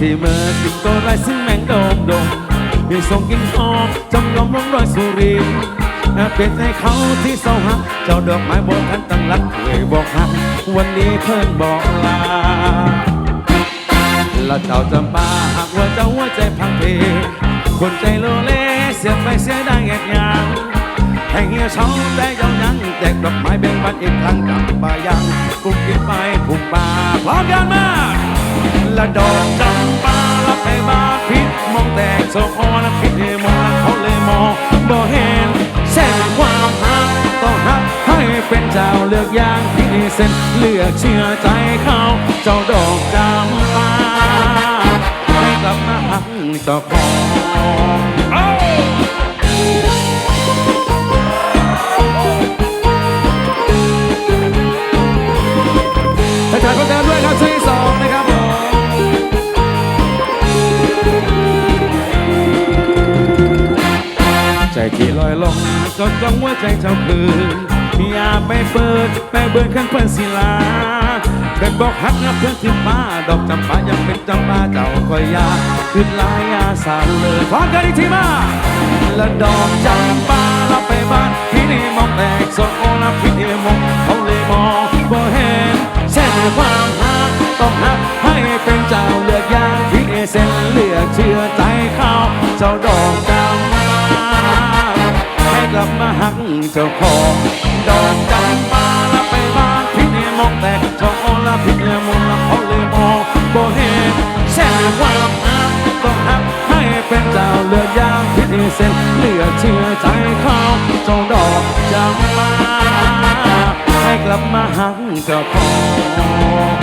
ที่เมื่อกินก็ไรซึ่งแมงโดมดมที่ส่งกินหอมจำลองลงรอยสุรินทร์เป็นให้เขาที่เศร้าหักเจ้าดอกไม้บอกกันตั้งรักเคยบอกหักวันนี้เพิ่นบอกลาแล้วเจ้าจำปาหากว่าเจ้าหัวใจพังเพคนใจโลเลเสียไปเสียได้แงกยางให้เหี่ยเช้าแต่เจ้ายังแจกดอกไม้เบ่งบันอีกครั้งกลับมายังกุกกินไปผูกป่าพร้อมกันมา ละดอกจำปาละไปบาพิษมองแตกโซโอละพิษมองเขาเลยมองบ่เห็นแสงความหักต้องหักให้เป็นเจ้าเลือกอย่างที่เส้นเลือกเชื่อใจเขาเจ้าดอกจำปาให้กลับมาหักเจ้าของ ที่ลอยลงก็จ้องว่าใจเจ้าคืนอย่าไปเปิดไปเบิดขั้นเพื่อนศิลาเป็นบอกฮักนะเพื่อนที่ป้าดอกจำปายังเป็นจำปาเจ้าคอยยาขึ้นลายอาสาเลยฟังกันอีกทีมาและดอกจำปาเราไปบ้านพี่นี่มองแตกโซโอละพี่นี่มองเขาเลยมองบ่เห็นแส้นความหักต้องหักให้เป็นเจ้าเลือกอย่างพี่นี่เส้นเลือกเชื่อใจเขาเจ้าดอก ลับมาหักเจ้าของดอกจำปาละไปบ้านพี่นี่มองแต่เจ้าโอละพี่นี่มองละเขาเลยมองบ่เห็นแช่ความหักต้องหักให้เป็นเจ้าเลือกอย่างพี่นี่เส้นเลือเชื่อใจเขาเจ้าดอกจำปาให้กลับมาหักเจ้าของ